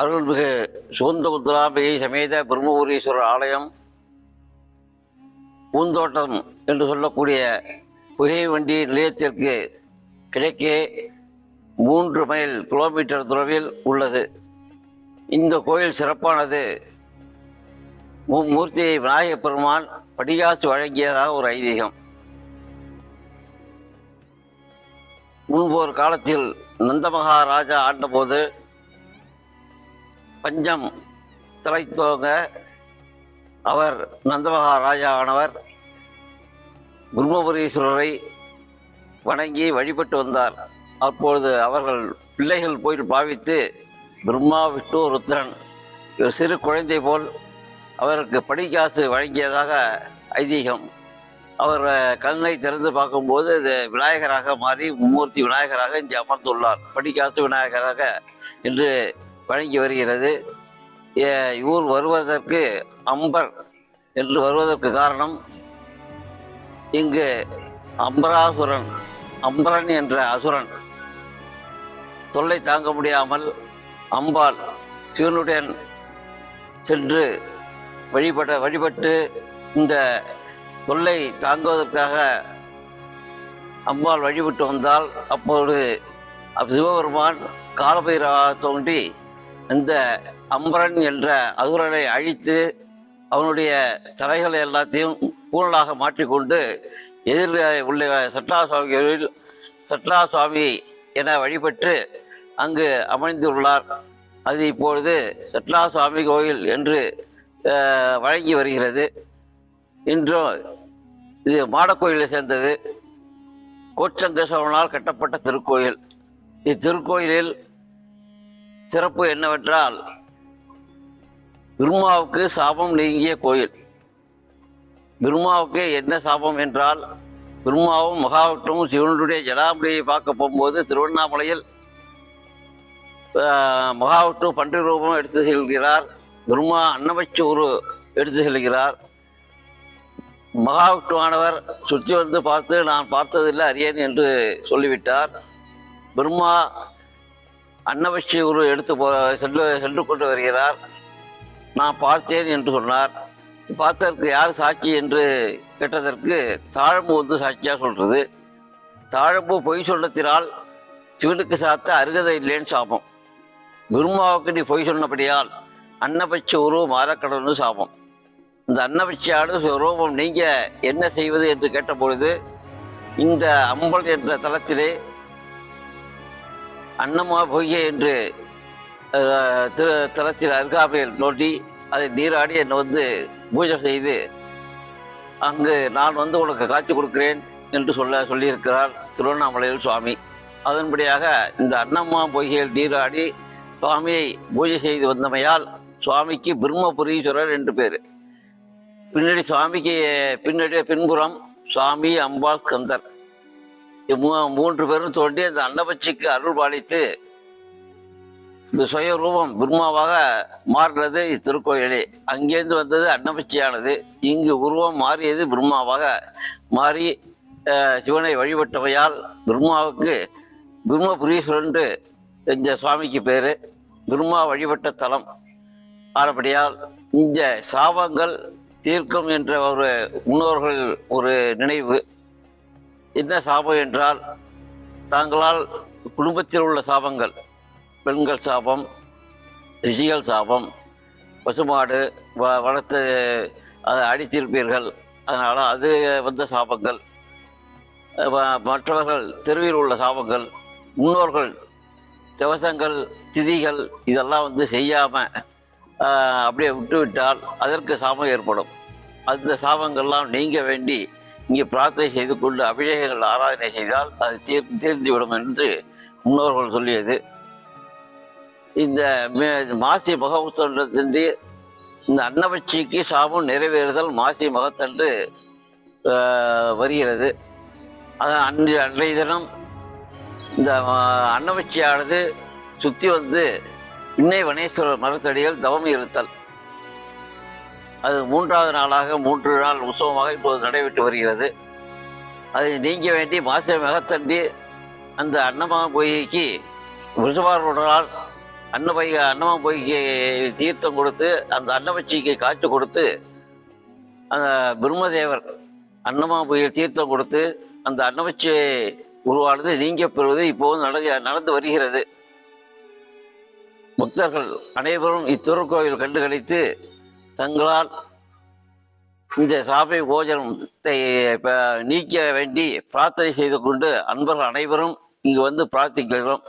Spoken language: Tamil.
அருள்மிகு சுகந்தமுத்ராம்பிகை சமேத பிரம்மபுரீஸ்வரர் ஆலயம் பூந்தோட்டம் என்று சொல்லக்கூடிய புகை வண்டி நிலையத்திற்கு கிழக்கே மூன்று மைல் கிலோமீட்டர் தொலைவில் உள்ளது. இந்த கோயில் சிறப்பானது. மூர்த்தியை விநாயகப் பெருமான் படிகாசு வழங்கியதாக ஒரு ஐதீகம். முன்போர் காலத்தில் நந்தமகாராஜா ஆண்டபோது பஞ்சம் தலைத்தோங்க அவர் நந்தமகாராஜா ஆனவர் பிரம்மபுரீஸ்வரரை வணங்கி வழிபட்டு வந்தார். அப்பொழுது அவர்கள் பிள்ளைகள் போய் பாவித்து பிரம்மா விஷ்ணு ருத்ரன் இவர் சிறு குழந்தை போல் அவருக்கு படிக்காசு வழங்கியதாக ஐதீகம். அவர் கண்ணை திறந்து பார்க்கும்போது இது விநாயகராக மாறி மும்மூர்த்தி விநாயகராக இங்கே அமர்ந்துள்ளார். படிக்காசு விநாயகராக என்று வழங்கி வருகிறது. ஏ- இவர் வருவதற்கு அம்பர் என்று வருவதற்கு காரணம் இங்கு அம்பராசுரன் அம்பரன் என்ற அசுரன் தொல்லை தாங்க முடியாமல் அம்பாள் சிவனுடன் சென்று வழிபட வழிபட்டு இந்த தொல்லை தாங்குவதற்காக அம்பாள் வழிபட்டு வந்தால் அப்போது சிவபெருமான் காலபைரவாக தோன்றி இந்த அம்பரன் என்ற அசுரனை அழித்து அவனுடைய தலைகளை எல்லாத்தையும் பூனலாக மாற்றிக்கொண்டு எதிர் உள்ள சட்டா சுவாமிகளில் சட்டா சுவாமி என வழிபட்டு அங்கு அமைந்துள்ளார் அது இப்பொழுது சட்லா சுவாமி கோயில் என்று வழங்கி வருகிறது. இன்றும் இது மாடக்கோயிலை சேர்ந்தது. கோச்சங்க சோழனால் கட்டப்பட்ட திருக்கோயில். இத்திருக்கோயிலில் சிறப்பு என்னவென்றால் பிரம்மாவுக்கு சாபம் நீங்கிய கோயில். பிரம்மாவுக்கு என்ன சாபம் என்றால் பிரம்மாவும் மகாவிஷ்ணுவும் சிவனுடைய ஜடாமுடியை பார்க்க போகும்போது திருவண்ணாமலையில் ஆஹ், மகாவிஷ்ணு பன்றி ரூபம் எடுத்து செல்கிறார். பிரம்மா அன்னமச்சு எடுத்து செல்கிறார். மகாவிட்டுவானவர் சுற்றி வந்து பார்த்து நான் பார்த்ததில்லை அறியேன் என்று சொல்லிவிட்டார். பிரம்மா அன்னபட்சி குரு எடுத்து போ சென்று சென்று கொண்டு வருகிறார். நான் பார்த்தேன் என்று சொன்னார். பார்த்ததற்கு யார் சாட்சி என்று கேட்டதற்கு தாழம்பு வந்து சாட்சியாக சொல்கிறது தாழம்பு பொய் சொல்லத்தினால் சிவனுக்கு சாத்த அருகதை இல்லைன்னு சாபம். பிரம்மாவுக்கு நீ பொய் சொன்னபடியால் அன்னபட்ச உருவ மாறக்கடவுன்னு சாபம். இந்த அன்னபட்சியாடு ரூபம் நீங்கள் என்ன செய்வது என்று கேட்டபொழுது இந்த அம்பல் என்ற தலத்திலே அன்னமா பொய்ய என்று திரு தலத்தில் அருகாமையில் நோண்டி அதை நீராடி என்னை வந்து பூஜை செய்து அங்கு நான் வந்து உனக்கு காட்சி கொடுக்கிறேன் என்று சொல்ல சொல்லியிருக்கிறார் திருவண்ணாமலையில் சுவாமி. அதன்படியாக இந்த அன்னம்மா பொய்கையில் நீராடி சுவாமியை பூஜை செய்து வந்தமையால் சுவாமிக்கு பிரம்மபுரீஸ்வரர் என்று பேர். பின்னாடி சுவாமிக்கு பின்னாடி பின்புறம் சுவாமி அம்பாள் கந்தர் மூன்று பேரும் தோண்டி அந்த அன்னபட்சிக்கு அருள் பாலித்து இந்த சுய ரூபம் பிரம்மாவாக மாறினது இத்திருக்கோயிலே. அங்கேருந்து வந்தது அன்னபட்சியானது. இங்கு உருவம் மாறியது பிரம்மாவாக மாறி சிவனை வழிபட்டவையால் பிரம்மாவுக்கு பிரம்மபுரீஸ்வரன்று இந்த சுவாமிக்கு பேர். பிரம்மா வழிபட்ட தலம் ஆனபடியால் இந்த சாபங்கள் தீர்க்கம் என்ற ஒரு முன்னோர்கள் ஒரு நினைவு. என்ன சாபம் என்றால் தாங்களால் குடும்பத்தில் உள்ள சாபங்கள் பெண்கள் சாபம் ரிஷிகள் சாபம் பசுமாடு வ வளர்த்து அதை அடித்திருப்பீர்கள். அதனால் அது வந்த சாபங்கள். மற்றவர்கள் தெருவில் உள்ள சாபங்கள் முன்னோர்கள் திவசங்கள் திதிகள் இதெல்லாம் வந்து செய்யாமல் அப்படியே விட்டுவிட்டால் அதற்கு சாபம் ஏற்படும். அந்த சாபங்கள்லாம் நீங்க வேண்டி இங்கே பிரார்த்தனை செய்து கொண்டு அபிஷேகங்கள் ஆராதனை செய்தால் அது தீர் தீர்ந்துவிடும் என்று முன்னோர்கள் சொல்லியது. இந்த மே- மாசி மக இந்த அன்னபட்சிக்கு சாபம் நிறைவேறுதல் மாசி மகத்தன்று வருகிறது. அது அன்று அன்றைய தினம் இந்த அன்னபட்சியானது சுற்றி வந்து இன்னை வனேஸ்வரர் மரத்தடிகள் தவம் இருத்தல். அது மூன்றாவது நாளாக மூன்று நாள் உற்சவமாக இப்போது நடைபெற்று வருகிறது. அதை நீங்க வேண்டி மாசி மகத்தண்டி அந்த அன்னமா பொய்க்கு ரிஷபாரூடரால் அன்னபை அன்னமா பொய்க்கு தீர்த்தம் கொடுத்து அந்த அன்னபட்சிக்கு காட்சி கொடுத்து அந்த பிரம்மதேவர் அன்னமா பொய்யில் தீர்த்தம் கொடுத்து அந்த அன்னபட்சி உருவானது நீங்க பெறுவது இப்போது நடந்து நடந்து வருகிறது. பக்தர்கள் அனைவரும் இத்திருக்கோயில் கண்டு கழித்து தங்களால் இந்த சாபை போஜனத்தை நீக்க வேண்டி பிரார்த்தனை செய்து கொண்டு அன்பர்கள் அனைவரும் இங்கு வந்து பிரார்த்திக்கிறோம்.